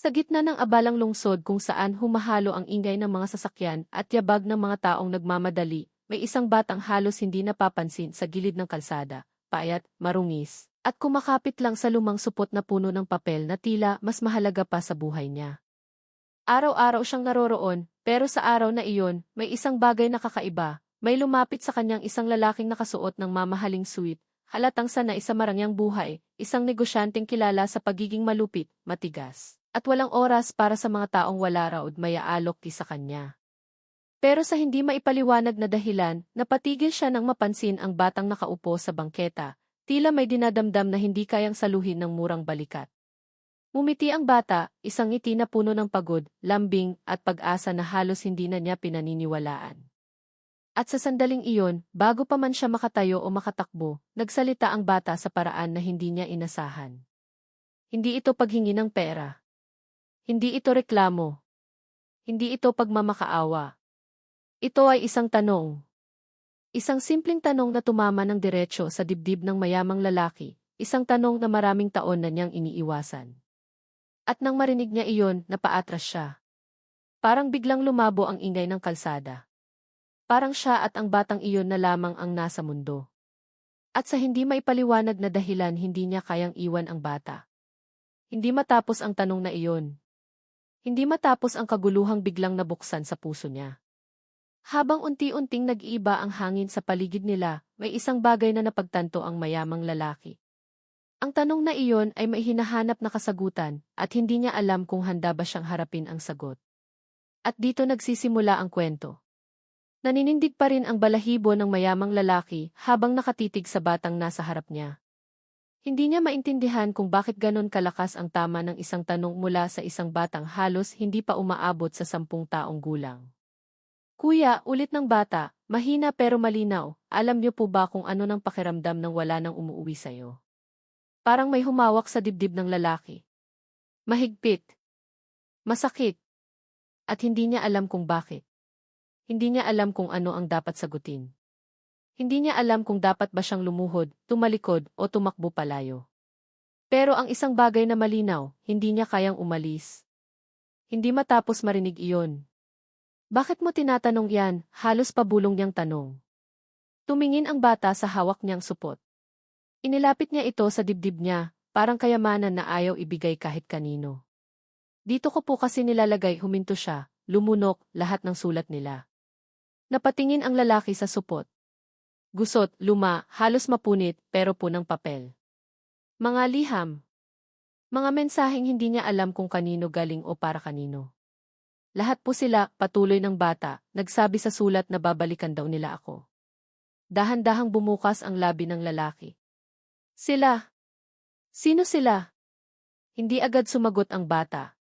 Sa gitna ng abalang lungsod kung saan humahalo ang ingay ng mga sasakyan at yabag ng mga taong nagmamadali, may isang batang halos hindi napapansin sa gilid ng kalsada, payat, marungis, at kumakapit lang sa lumang supot na puno ng papel na tila mas mahalaga pa sa buhay niya. Araw-araw siyang naroroon, pero sa araw na iyon, may isang bagay na kakaiba, may lumapit sa kanyang isang lalaking nakasuot ng mamahaling suit, halatang sanay sa marangyang buhay, isang negosyanteng kilala sa pagiging malupit, matigas at walang oras para sa mga taong wala raod mayaalok sa kanya. Pero sa hindi maipaliwanag na dahilan, napatigil siya nang mapansin ang batang nakaupo sa bangketa, tila may dinadamdam na hindi kayang saluhin ng murang balikat. Mumiti ang bata, isang ngiti na puno ng pagod, lambing, at pag-asa na halos hindi na niya pinaniniwalaan. At sa sandaling iyon, bago pa man siya makatayo o makatakbo, nagsalita ang bata sa paraan na hindi niya inasahan. Hindi ito paghingi ng pera. Hindi ito reklamo. Hindi ito pagmamakaawa. Ito ay isang tanong. Isang simpleng tanong na tumama ng diretsyo sa dibdib ng mayamang lalaki, isang tanong na maraming taon na niyang iniiwasan. At nang marinig niya iyon, napaatras siya. Parang biglang lumabo ang ingay ng kalsada. Parang siya at ang batang iyon na lamang ang nasa mundo. At sa hindi maipaliwanag na dahilan hindi niya kayang iwan ang bata. Hindi matapos ang tanong na iyon. Hindi matapos ang kaguluhang biglang nabuksan sa puso niya. Habang unti-unting nag-iiba ang hangin sa paligid nila, may isang bagay na napagtanto ang mayamang lalaki. Ang tanong na iyon ay may hinahanap na kasagutan at hindi niya alam kung handa ba siyang harapin ang sagot. At dito nagsisimula ang kwento. Naninindig pa rin ang balahibo ng mayamang lalaki habang nakatitig sa batang nasa harap niya. Hindi niya maintindihan kung bakit ganon kalakas ang tama ng isang tanong mula sa isang batang halos hindi pa umaabot sa sampung taong gulang. Kuya, ulit ng bata, mahina pero malinaw, alam niyo po ba kung ano ng pakiramdam nang wala nang umuuwi sa'yo? Parang may humawak sa dibdib ng lalaki. Mahigpit. Masakit. At hindi niya alam kung bakit. Hindi niya alam kung ano ang dapat sagutin. Hindi niya alam kung dapat ba siyang lumuhod, tumalikod, o tumakbo palayo. Pero ang isang bagay na malinaw, hindi niya kayang umalis. Hindi matapos marinig iyon. Bakit mo tinatanong yan, halos pabulong niyang tanong. Tumingin ang bata sa hawak niyang supot. Inilapit niya ito sa dibdib niya, parang kayamanan na ayaw ibigay kahit kanino. Dito ko po kasi nilalagay huminto siya, lumunok, lahat ng sulat nila. Napatingin ang lalaki sa supot. Gusot, luma, halos mapunit, pero punang papel. Mga liham. Mga mensaheng hindi niya alam kung kanino galing o para kanino. Lahat po sila, patuloy ng bata, nagsabi sa sulat na babalikan daw nila ako. Dahan-dahang bumukas ang labi ng lalaki. Sila. Sino sila? Hindi agad sumagot ang bata.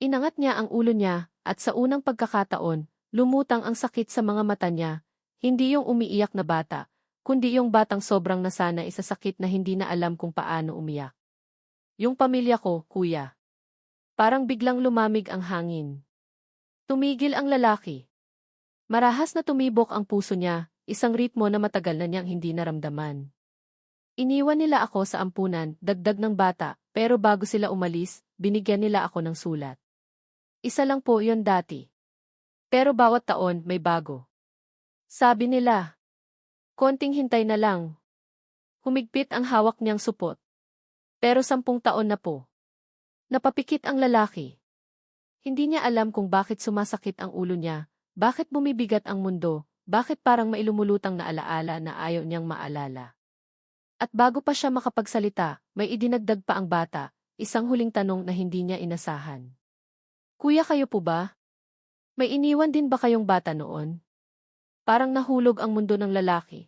Inangat niya ang ulo niya, at sa unang pagkakataon, lumutang ang sakit sa mga mata niya, hindi yung umiiyak na bata, kundi yung batang sobrang nasana isa sakit na hindi na alam kung paano umiyak. Yung pamilya ko, kuya. Parang biglang lumamig ang hangin. Tumigil ang lalaki. Marahas na tumibok ang puso niya, isang ritmo na matagal na niyang hindi naramdaman. Iniwan nila ako sa ampunan, dagdag ng bata, pero bago sila umalis, binigyan nila ako ng sulat. Isa lang po yon dati. Pero bawat taon may bago. Sabi nila. Konting hintay na lang. Humigpit ang hawak niyang supot. Pero sampung taon na po. Napapikit ang lalaki. Hindi niya alam kung bakit sumasakit ang ulo niya, bakit bumibigat ang mundo, bakit parang mailumulutang na alaala na ayaw niyang maalala. At bago pa siya makapagsalita, may idinagdag pa ang bata, isang huling tanong na hindi niya inasahan. Kuya kayo po ba? May iniwan din ba kayong bata noon? Parang nahulog ang mundo ng lalaki.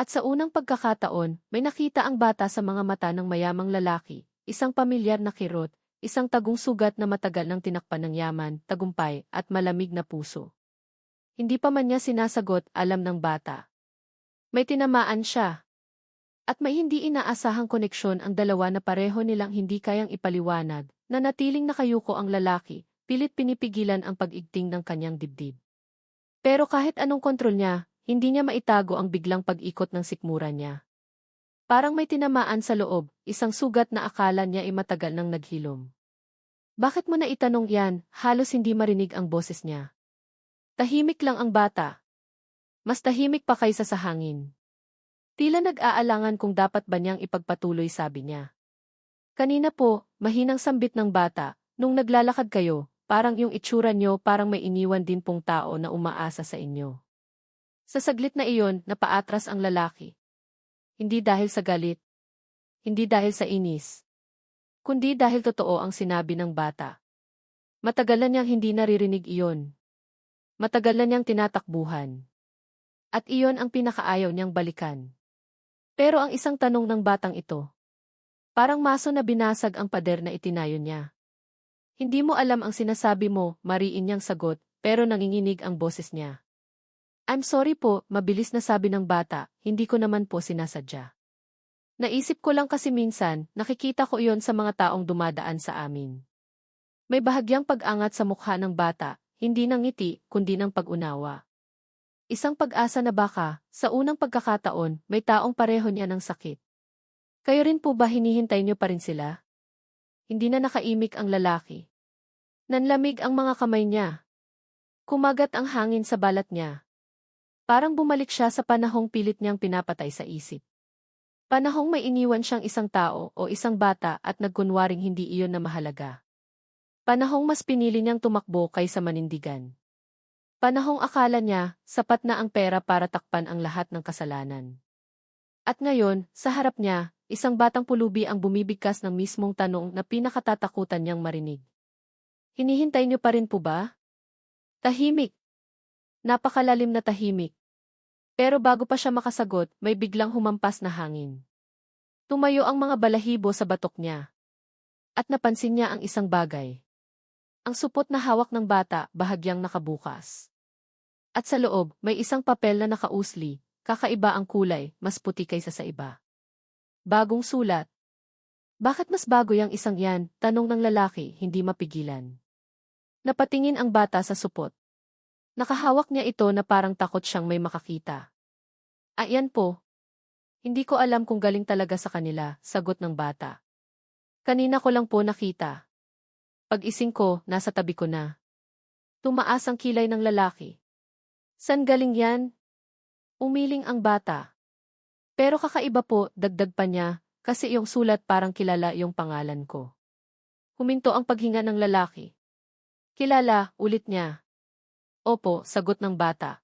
At sa unang pagkakataon, may nakita ang bata sa mga mata ng mayamang lalaki, isang pamilyar na kirot, isang tagong sugat na matagal ng tinakpan ng yaman, tagumpay, at malamig na puso. Hindi pa man niya sinasagot, alam ng bata. May tinamaan siya. At may hindi inaasahang koneksyon ang dalawa na pareho nilang hindi kayang ipaliwanag, na natiling nakayuko ang lalaki, pilit pinipigilan ang pag-igting ng kanyang dibdib. Pero kahit anong kontrol niya, hindi niya maitago ang biglang pag-ikot ng sikmura niya. Parang may tinamaan sa loob, isang sugat na akala niya ay matagal nang naghilom. Bakit mo na itanong yan, halos hindi marinig ang boses niya. Tahimik lang ang bata. Mas tahimik pa kaysa sa hangin. Tila nag-aalangan kung dapat ba niyang ipagpatuloy sabi niya. Kanina po, mahinang sambit ng bata, nung naglalakad kayo, parang yung itsura niyo parang may iniwan din pong tao na umaasa sa inyo. Sa saglit na iyon, napaatras ang lalaki. Hindi dahil sa galit. Hindi dahil sa inis kundi dahil totoo ang sinabi ng bata. Matagal na niyang hindi naririnig iyon. Matagal na niyang tinatakbuhan. At iyon ang pinakaayaw niyang balikan. Pero ang isang tanong ng batang ito, parang maso na binasag ang pader na itinayo niya. Hindi mo alam ang sinasabi mo, mariin niyang sagot, pero nanginginig ang boses niya. I'm sorry po, mabilis na sabi ng bata, hindi ko naman po sinasadya. Naisip ko lang kasi minsan, nakikita ko iyon sa mga taong dumadaan sa amin. May bahagyang pag-angat sa mukha ng bata, hindi ng ngiti, kundi ng pag-unawa. Isang pag-asa na baka, sa unang pagkakataon, may taong pareho niya ng sakit. Kayo rin po ba hinihintay niyo pa rin sila? Hindi na nakaimik ang lalaki. Nanlamig ang mga kamay niya. Kumagat ang hangin sa balat niya. Parang bumalik siya sa panahong pilit niyang pinapatay sa isip. Panahong may iniwan siyang isang tao o isang bata at nagkunwaring hindi iyon na mahalaga. Panahong mas pinili niyang tumakbo kaysa manindigan. Panahong akala niya, sapat na ang pera para takpan ang lahat ng kasalanan. At ngayon, sa harap niya, isang batang pulubi ang bumibigkas ng mismong tanong na pinakatatakutan niyang marinig. Hinihintay niyo pa rin po ba? Tahimik. Napakalalim na tahimik. Pero bago pa siya makasagot, may biglang humampas na hangin. Tumayo ang mga balahibo sa batok niya. At napansin niya ang isang bagay. Ang supot na hawak ng bata, bahagyang nakabukas. At sa loob, may isang papel na nakausli, kakaiba ang kulay, mas puti kaysa sa iba. Bagong sulat. Bakit mas bago yung isang yan? Tanong ng lalaki, hindi mapigilan. Napatingin ang bata sa supot. Nakahawak niya ito na parang takot siyang may makakita. Ayan po. Hindi ko alam kung galing talaga sa kanila, sagot ng bata. Kanina ko lang po nakita. Pag-ising ko, nasa tabi ko na. Tumaas ang kilay ng lalaki. San galing yan? Umiling ang bata. Pero kakaiba po, dagdag pa niya, kasi yung sulat parang kilala yung pangalan ko. Huminto ang paghinga ng lalaki. Kilala, ulit niya. Opo, sagot ng bata.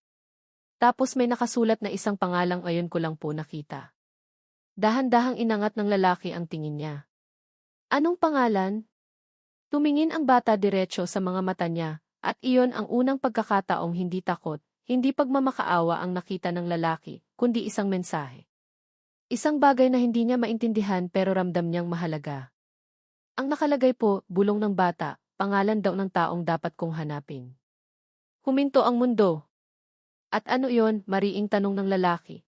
Tapos may nakasulat na isang pangalang ayon ko lang po nakita. Dahan-dahang inangat ng lalaki ang tingin niya. Anong pangalan? Tumingin ang bata diretso sa mga mata niya, at iyon ang unang pagkakataong hindi takot, hindi pagmamakaawa ang nakita ng lalaki, kundi isang mensahe. Isang bagay na hindi niya maintindihan pero ramdam niyang mahalaga. Ang nakalagay po, bulong ng bata, pangalan daw ng taong dapat kong hanapin. Huminto ang mundo. At ano yon, mariing tanong ng lalaki.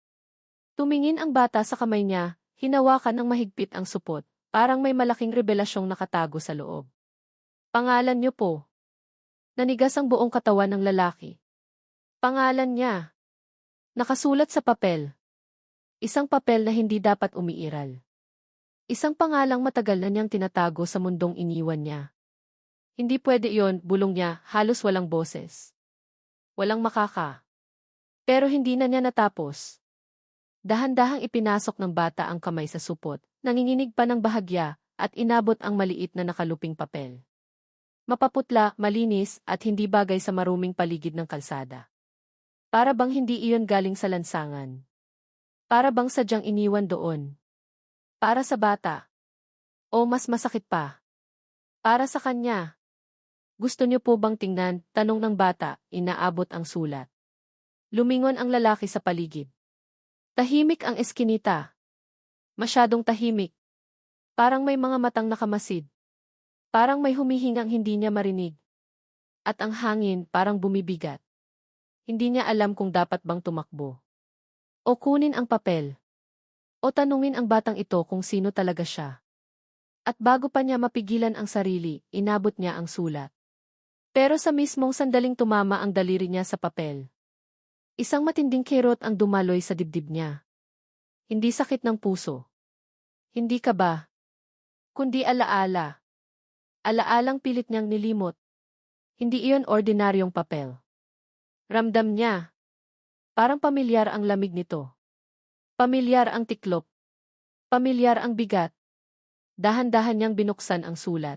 Tumingin ang bata sa kamay niya, hinawakan ng mahigpit ang supot, parang may malaking revelasyong nakatago sa loob. Pangalan niyo po. Nanigas ang buong katawan ng lalaki. Pangalan niya. Nakasulat sa papel. Isang papel na hindi dapat umiiral. Isang pangalang matagal na niyang tinatago sa mundong iniwan niya. Hindi pwede iyon, bulong niya, halos walang boses. Walang makaka. Pero hindi na niya natapos. Dahan-dahang ipinasok ng bata ang kamay sa supot, nanginginig pa ng bahagya, at inabot ang maliit na nakaluping papel. Mapaputla, malinis, at hindi bagay sa maruming paligid ng kalsada. Para bang hindi iyon galing sa lansangan. Para bang sadyang iniwan doon. Para sa bata. O mas masakit pa. Para sa kanya. Gusto niyo po bang tingnan? Tanong ng bata, inaabot ang sulat. Lumingon ang lalaki sa paligid. Tahimik ang eskinita. Masyadong tahimik. Parang may mga matang nakamasid. Parang may humihingang hindi niya marinig. At ang hangin parang bumibigat. Hindi niya alam kung dapat bang tumakbo. O kunin ang papel. O tanungin ang batang ito kung sino talaga siya. At bago pa niya mapigilan ang sarili, inabot niya ang sulat. Pero sa mismong sandaling tumama ang daliri niya sa papel. Isang matinding kirot ang dumaloy sa dibdib niya. Hindi sakit ng puso. Hindi ka ba? Kundi alaala. Alaalang pilit niyang nilimot. Hindi iyon ordinaryong papel. Ramdam niya. Parang pamilyar ang lamig nito. Pamilyar ang tiklop. Pamilyar ang bigat. Dahan-dahan niyang binuksan ang sulat.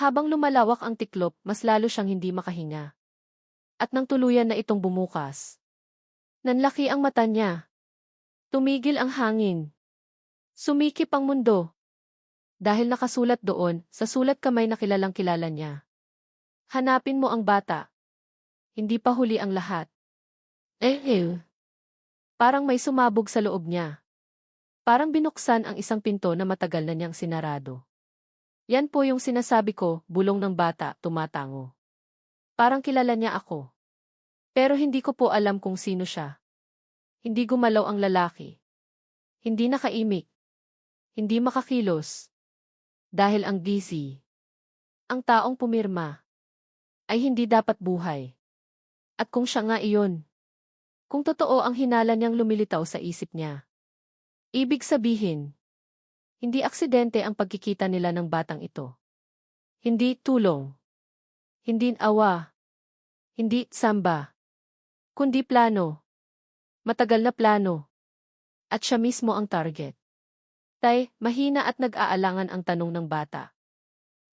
Habang lumalawak ang tiklop, mas lalo siyang hindi makahinga. At nang tuluyan na itong bumukas. Nanlaki ang mata niya. Tumigil ang hangin. Sumikip ang mundo. Dahil nakasulat doon, sa sulat kamay na kilalang kilala niya. Hanapin mo ang bata. Hindi pa huli ang lahat. Eh, eh. Parang may sumabog sa loob niya. Parang binuksan ang isang pinto na matagal na niyang sinarado. Yan po yung sinasabi ko, bulong ng bata, tumatango. Parang kilala niya ako. Pero hindi ko po alam kung sino siya. Hindi gumalaw ang lalaki. Hindi nakaimik. Hindi makakilos. Dahil ang busy. Ang taong pumirma. Ay hindi dapat buhay. At kung siya nga iyon. Kung totoo ang hinala niyang lumilitaw sa isip niya. Ibig sabihin. Hindi aksidente ang pagkikita nila ng batang ito. Hindi tulong. Hindi awa. Hindi samba. Kundi plano. Matagal na plano. At siya mismo ang target. Tay, mahina at nag-aalangan ang tanong ng bata.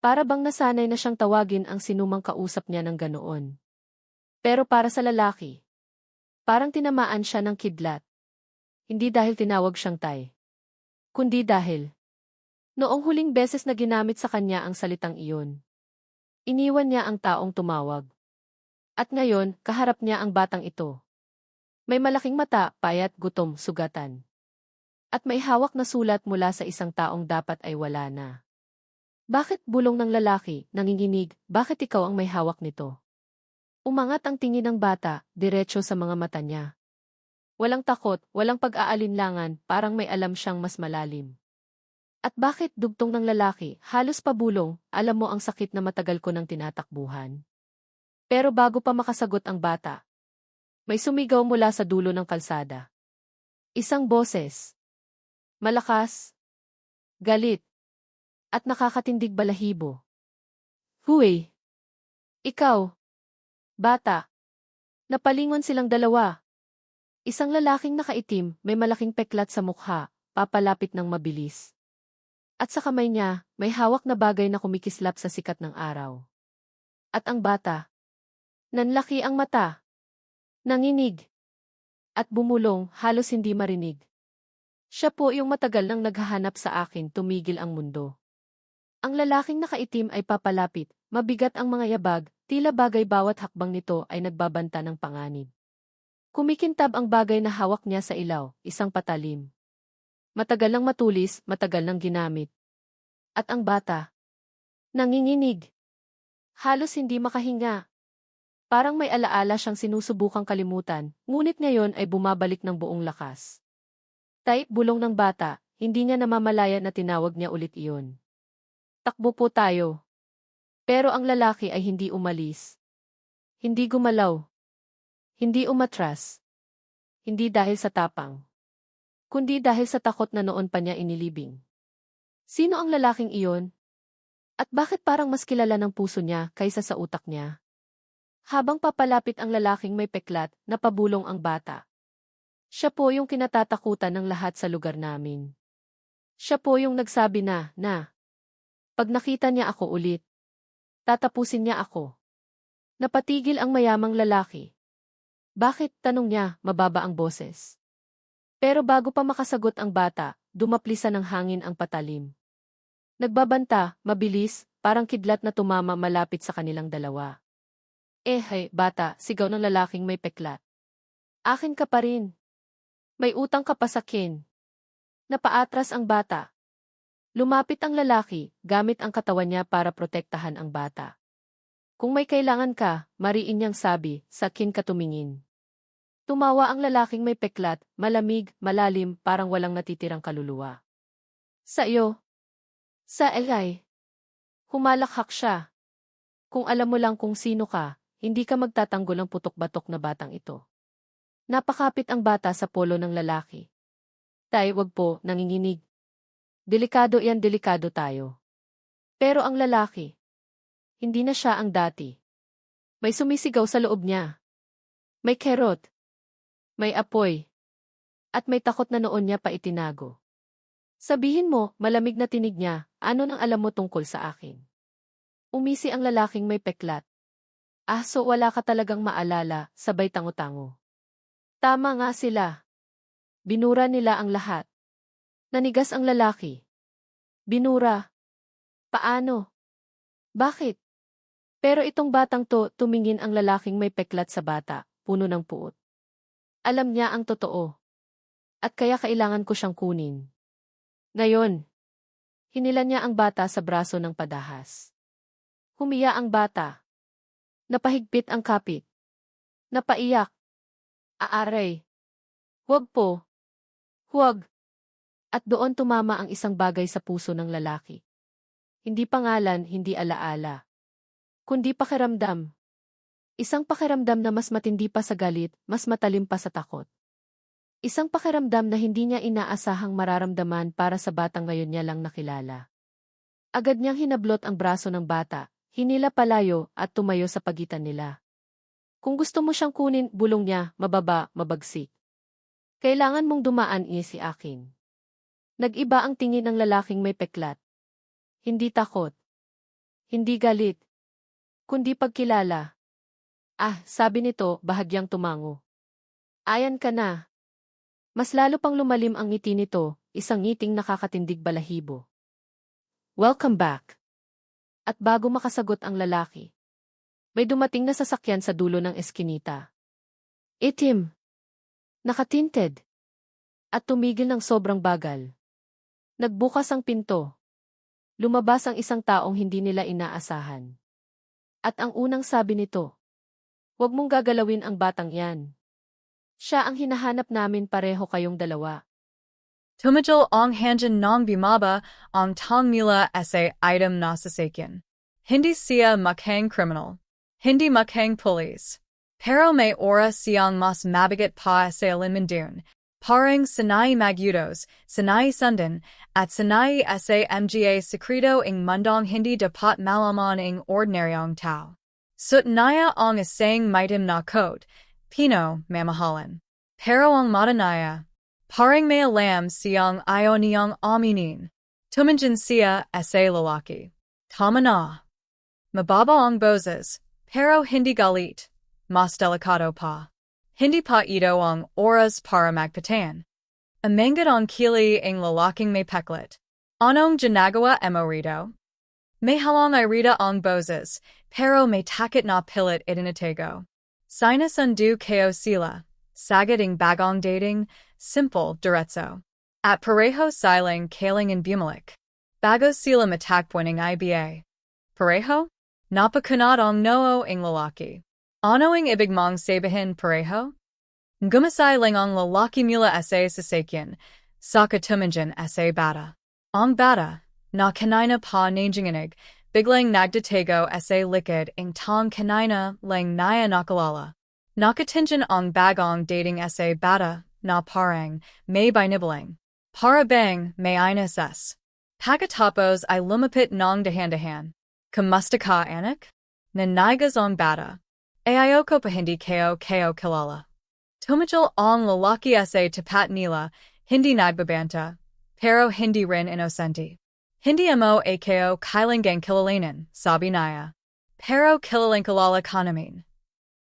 Para bang nasanay na siyang tawagin ang sinumang kausap niya ng ganoon. Pero para sa lalaki, parang tinamaan siya ng kidlat. Hindi dahil tinawag siyang tay. Kundi dahil, noong huling beses na ginamit sa kanya ang salitang iyon, iniwan niya ang taong tumawag. At ngayon, kaharap niya ang batang ito. May malaking mata, payat, gutom, sugatan. At may hawak na sulat mula sa isang taong dapat ay wala na. Bakit bulong ng lalaki, nanginginig, bakit ikaw ang may hawak nito? Umangat ang tingin ng bata, diretso sa mga mata niya. Walang takot, walang pag-aalinlangan, parang may alam siyang mas malalim. At bakit dugtong ng lalaki, halos pabulong, alam mo ang sakit na matagal ko nang tinatakbuhan. Pero bago pa makasagot ang bata, may sumigaw mula sa dulo ng kalsada. Isang boses. Malakas. Galit. At nakakatindig balahibo. Huy! Ikaw! Bata! Napalingon silang dalawa. Isang lalaking nakaitim, may malaking peklat sa mukha, papalapit ng mabilis. At sa kamay niya, may hawak na bagay na kumikislap sa sikat ng araw. At ang bata. Nanlaki ang mata. Nanginig. At bumulong, halos hindi marinig. Siya po yung matagal nang naghahanap sa akin tumigil ang mundo. Ang lalaking nakaitim ay papalapit, mabigat ang mga yabag, tila bagay bawat hakbang nito ay nagbabanta ng panganib. Kumikintab ang bagay na hawak niya sa ilaw, isang patalim. Matagal nang matulis, matagal nang ginamit. At ang bata, nanginginig. Halos hindi makahinga, Parang may alaala siyang sinusubukang kalimutan, ngunit ngayon ay bumabalik ng buong lakas. Type bulong ng bata, hindi niya namamalaya na tinawag niya ulit iyon. Takbo po tayo. Pero ang lalaki ay hindi umalis. Hindi gumalaw. Hindi umatras. Hindi dahil sa tapang. Kundi dahil sa takot na noon pa niya inilibing. Sino ang lalaking iyon? At bakit parang mas kilala ng puso niya kaysa sa utak niya? Habang papalapit ang lalaking may peklat, napabulong ang bata. Siya po yung kinatatakutan ng lahat sa lugar namin. Siya po yung nagsabi na, na. Pag nakita niya ako ulit, tatapusin niya ako. Napatigil ang mayamang lalaki. Bakit, tanong niya, mababa ang boses. Pero bago pa makasagot ang bata, dumaplisan ng hangin ang patalim. Nagbabanta, mabilis, parang kidlat na tumama malapit sa kanilang dalawa. Eh hey, bata, sigaw ng lalaking may peklat. Akin ka pa rin. May utang ka pa sa kin. Napaatras ang bata. Lumapit ang lalaki, gamit ang katawan niya para protektahan ang bata. Kung may kailangan ka, mariin niyang sabi, sa kin ka tumingin. Tumawa ang lalaking may peklat, malamig, malalim, parang walang natitirang kaluluwa. Sa iyo. Sa Elay. Humalakhak siya. Kung alam mo lang kung sino ka, hindi ka magtatanggol ng putok-batok na batang ito. Napakapit ang bata sa polo ng lalaki. Tay, wag po, nanginginig. Delikado yan, delikado tayo. Pero ang lalaki, hindi na siya ang dati. May sumisigaw sa loob niya. May kerot. May apoy. At may takot na noon niya pa itinago. Sabihin mo, malamig na tinig niya, ano nang alam mo tungkol sa akin? Umisi ang lalaking may peklat. Ah, so wala ka talagang maalala, sabay tango-tango. Tama nga sila. Binura nila ang lahat. Nanigas ang lalaki. Binura. Paano? Bakit? Pero itong batang to, tumingin ang lalaking may peklat sa bata, puno ng puot. Alam niya ang totoo. At kaya kailangan ko siyang kunin. Ngayon, hinila niya ang bata sa braso ng padahas. Humiya ang bata. Napahigpit ang kapit. Napaiyak. Aaray. Huwag po. Huwag. At doon tumama ang isang bagay sa puso ng lalaki. Hindi pangalan, hindi alaala kundi pakiramdam. Isang pakiramdam na mas matindi pa sa galit, mas matalim pa sa takot. Isang pakiramdam na hindi niya inaasahang mararamdaman para sa batang ngayon niya lang nakilala. Agad niyang hinablot ang braso ng bata, hinila palayo at tumayo sa pagitan nila. Kung gusto mo siyang kunin, bulong niya, mababa, mabagsik. Kailangan mong dumaan niya si akin. Nag-iba ang tingin ng lalaking may peklat. Hindi takot. Hindi galit kundi pagkilala. Ah, sabi nito, bahagyang tumango. Ayan ka na. Mas lalo pang lumalim ang ngiti nito, isang ngiting nakakatindig balahibo. Welcome back. At bago makasagot ang lalaki, may dumating na sasakyan sa dulo ng eskinita. Itim. Nakatinted. At tumigil ng sobrang bagal. Nagbukas ang pinto. Lumabas ang isang taong hindi nila inaasahan. At ang unang sabi nito, Huwag mong gagalawin ang batang yan. Siya ang hinahanap namin pareho kayong dalawa. Tumajal ong hanjan nong bimaba ong tong mila essay item nasasakin. Hindi siya mukhang criminal. Hindi mukhang police. Pero may ora siyang mas mabigat pa sa linmandun. Parang sanai magudos, sanai sundan, at sanai sa mga secreto ing mundong hindi dapat malaman ing ordinaryong tao. Sutnaya ang isang mitim na code, pino mamahalan. Pero ang madanaya, parang may alam siyang ioniyang aminin. Tumanjin siya sa lalaki. Tama na. Mababa ang boses, pero hindi galit. Mas delicado pa. Hindi pa ito ang oras para magpatan. Amangad ang kili ang lalaking may peklat. Anong ginagawa emo rito? May halong irita ang boses, pero may takit na pilit itinatego. Sinus undo ko sila. Sagad ing bagong dating, simple, diretso. At pareho siling kaling and bumalik. Bagos sila matakpuning IBA. Pareho? Napakunat ang noo ing lalaki. Anoing ibigmong sabihin pareho? Ngumasay lang lalaki mula sa sasakyan, saka tumanjan sa bata. Ang bata, na kanina pa nanginginig, biglang nagdatego sa likid ing tong kanina lang naya nakalala. Nakatinjan ang bagong dating sa bata, na parang, may binibling. Para bang, may inas s. Pagkatapos ay lumapit ng dahan-dahan. Kamusta ka, anak? Nanigas ang bata. Ayoko pa hindi ko ko kilala. Tumajal ang lalaki sa tapat nila, hindi nagbabanta, pero hindi rin inosenti. Hindi mo ako kailangang kilalanin, sabi naya. Pero kilalang kilala kanamin.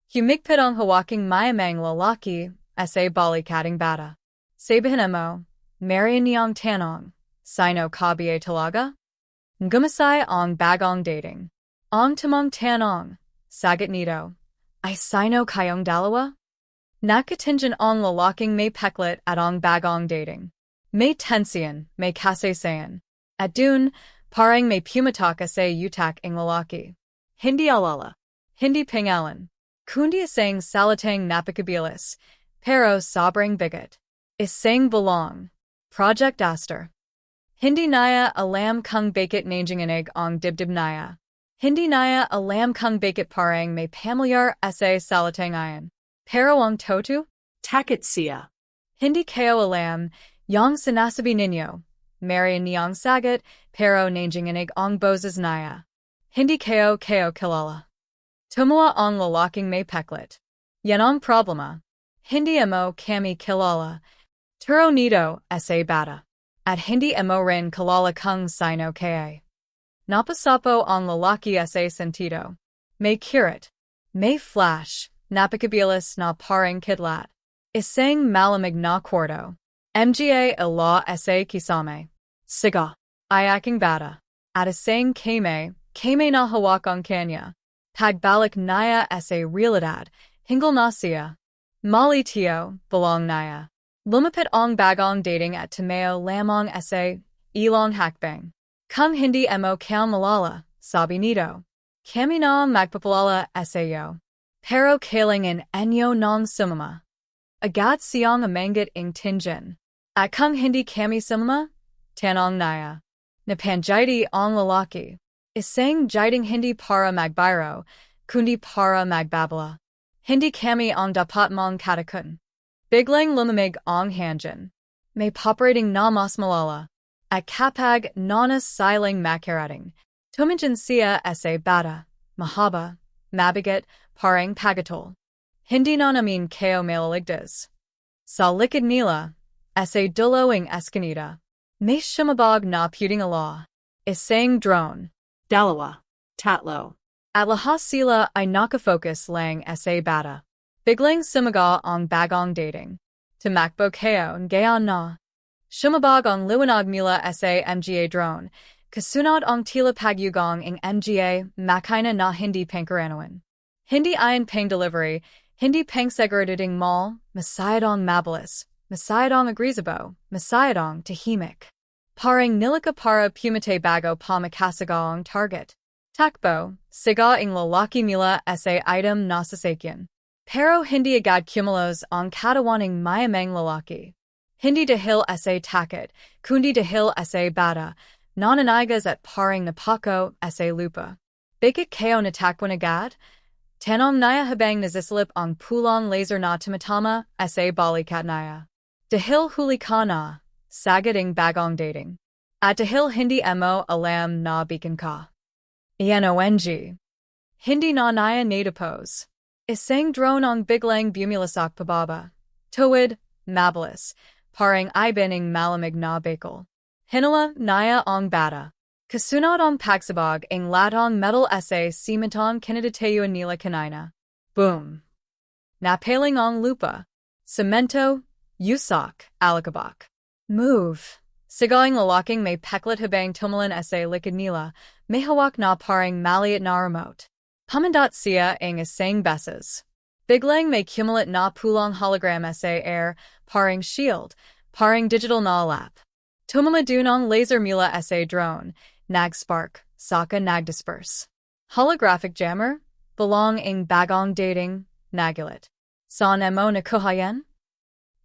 Humigpit ang hawaking mayamang lalaki sa balikating bata. Sabihin mo, Marian niyang tanong, sino kabiye talaga? Ngumasay ang bagong dating. Ang tamang tanong, sagat nito, ay sino kayong dalawa? Nakatinjan ang lalaking may peklat at ang bagong dating. May tensian, may kasasayan. At dun, parang may pumataka sa utak ang lalaki. Hindi alala. Hindi pingalan. Kundi isang salatang napakabilis. Pero sobrang bigat. Isang belong. Project Aster. Hindi naya alam kung bakit nanginginig ang dibdib naya. Hindi naya alam kung bakit parang may pamilyar sa salatang ayan. Pero ang totu? Takit siya. Hindi kayo alam, yang sinasabi ninyo. Marian Niang Sagat, Pero Nanjing Inig Ong Boses Naya. Hindi Ko Ko Kilala. Tumua Ong Lalaking May Peklet. Yanong Problema. Hindi Mo Kami Kilala. Turo Nido Sa Bata. At Hindi Mo Rin Kilala Kung Sino Ka. Napasapo on Lalaki Sa Sentido. May Kirit. May Flash. Napakabilis na Paring Kidlat. Isang Malamig na Quarto. Mga ila sa kisame. Siga. Ayaking bata. At isang kame, kame na hawakang kanya. Pagbalik naya sa realidad, hingle na siya. Mali tio, belong naya. Lumapit ong bagong dating at Timeo lamong sa ilong hakbang. Kung hindi mo kang malala, sabi nito. Kami na magpapalala sa yo. Pero kailingin enyo nong sumama. Agat siyang amangit ing tinjan. At kung hindi kami sumama, tanong naya. Napanjiti ang lalaki. Isang jiting hindi para magbiro, kundi para magbabala. Hindi kami ang dapat mong katakun. Biglang lumamig ang hanjan. May poperating na mas malala. At kapag nanas siling makarating. Tuminjan siya sa bata, mahaba, mabigat, parang pagatol. Hindi na namin kayo malaligtas. Sa likid nila, sa dulowing escanita. May shumabog na puting ala. Isang drone. Dalawa. Tatlo. At lahat sila ay nakafocus lang sa bata. Biglang sumaga ang bagong dating. Tumakbo kayo ngayon na. Shumabog ang liwanag mila sa MGA drone. Kasunod ang tila pagyugong ang MGA makaina na hindi pangkaranawan. Hindi ayon pang delivery, hindi pang segregating mall, masayadong mabilis, masayadong agrizabo, masayadong tahimik. Parang nilika para pumite bago pa makasagong target. Takbo, siga ing lalaki mila sa item na sasakyan. Pero hindi agad cumulos ang katawaning mayamang lalaki. Hindi dahil sa takot, kundi dahil sa bata, nananagas at parang napako sa lupa. Bikit kayo natakwan agad? Tanong naya habang nazislip ang pulang laser na tumatama sa balikat naya. Dahil huli ka na, bagong dating. At dahil hindi mo alam na bikin ka. ENONG. Hindi na naya natapos. Isang drone ang biglang bumulasak pababa. Tuwid, mabilis, parang ibining malamig na bakal. Hinala naya ang bata. Kasunod ang pagsabog ang latong metal sa simentong kinadatayo nila kanina. Boom. Napaling ang lupa. Cemento, Yusak, alikabak. Move. Sigaing lalaking may peklat habang tumalan sa likid nila, may hawak na parang maliit na remote. Pamandat siya ang isang beses. Biglang may cumulat na pulang hologram sa air, parang shield, Paring digital na lap. Tumamadun ang laser mila sa drone, nag-spark, saka nag-disperse. Holographic jammer, belong ing bagong dating, nagulit. San mo na kuhayan?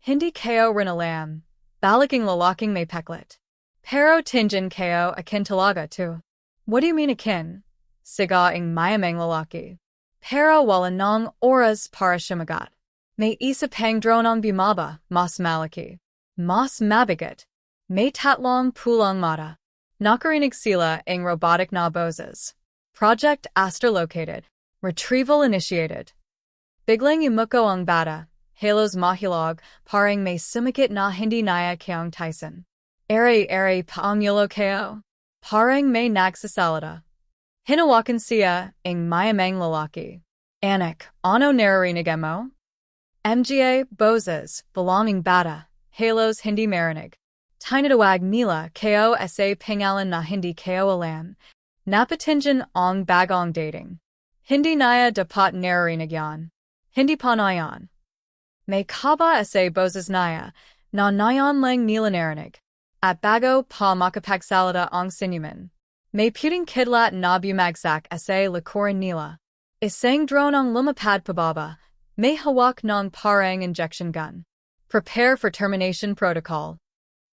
Hindi ko rinalam, balaking lalaking may peklet. Pero tinjan ko akin talaga tu. What do you mean akin? Siga ing mayamang lalaki. Pero wala nang oras para shimagat. May isa pang dronong bimaba, mas malaki. Mas mabigat. May tatlong pulang mata. Nakarinig sila ing robotic na boses. Project Aster located. Retrieval initiated. Biglang imuko ang bata. Halos mahilog, parang may sumakit na hindi naya keong Tyson. Ere ere paangulo keo. Parang may nagsasalita. Hinawakan siya ing mayamang lalaki. Anak, ano naririnig mo? MGA, boses, belonging bata, halos hindi marinig. Tinatawag nila ko sa pangalan na hindi ko alam. Napatinjan ang bagong dating. Hindi naya dapat naririnig yan. Hindi pa na. May kaba sa boses naya, na nayon lang nila narinig. At bago pa makapagsalita ang sinuman. May puting kidlat na bumagsak sa likuran nila. Isang drone ang lumapad pababa. May hawak ng parang injection gun. Prepare for termination protocol.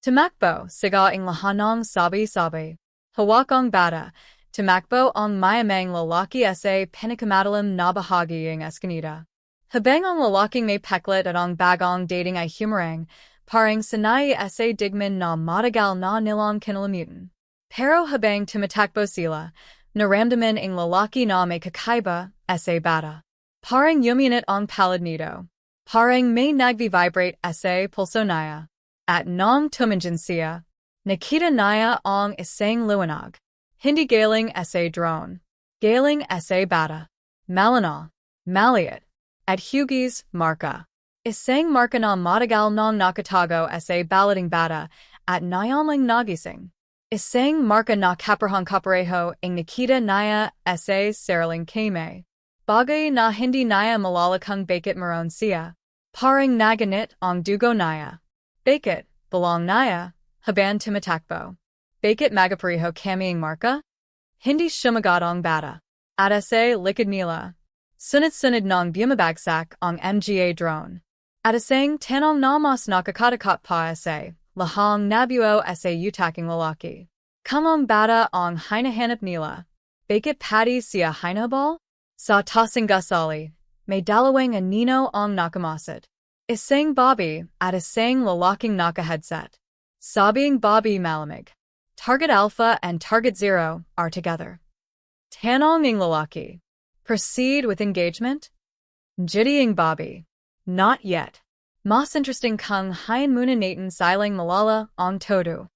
Tumakbo, siga ing lahanong sabi-sabi. Hawak ang bata. Tumakbo ang mayamang lalaki sa pinakamadalim na bahagi ng eskanita. Habang ang lalaking may peklet at ang bagong dating ay humarang, Parang Sinai sa digman na madagal na nilang kinalamutan. Pero habang tumatakbo sila, naramdaman ang lalaki na may kakaiba sa bata. Parang yuminit ang palad nito. Parang may nagvi-vibrate sa pulso naya. At nang tumanjan siya, nakita naya ang isang liwanag. Hindi galing sa drone. Galing sa bata. Malinal. Maliat. At Hughes, Marka. Isang marka na matagal nang nakatago sa balloting bata at nayanlang nagising. Isang marka na kaparhang kapareho ang nakita naya sa saraling kame. Bagay na hindi naya malalakang bakit maron siya. Parang naganit ang dugo naya. Bakit, belong naya, haban tumatakbo. Bakit magapareho kami ang marka? Hindi shumagad ang bata. At sa likod nila. Sunod-sunod ng bumabagsak ang MGA drone. At isang tanong na mas nakakatakot pa sa lahang nabuo sa utaking lalaki. Kamang bata ang hinahanap nila. Bakit pati siya hinabal? Sa tasing gasali, may dalawang nino ang nakamasid. Isang Bobby at isang lalaking naka-headset. Sabing Bobby malamig. Target Alpha and Target Zero are together. Tanong ng lalaki. Proceed with engagement? Jittying Bobby. Not yet. Mas interesting kung hayan muna natin silang malala ang todo.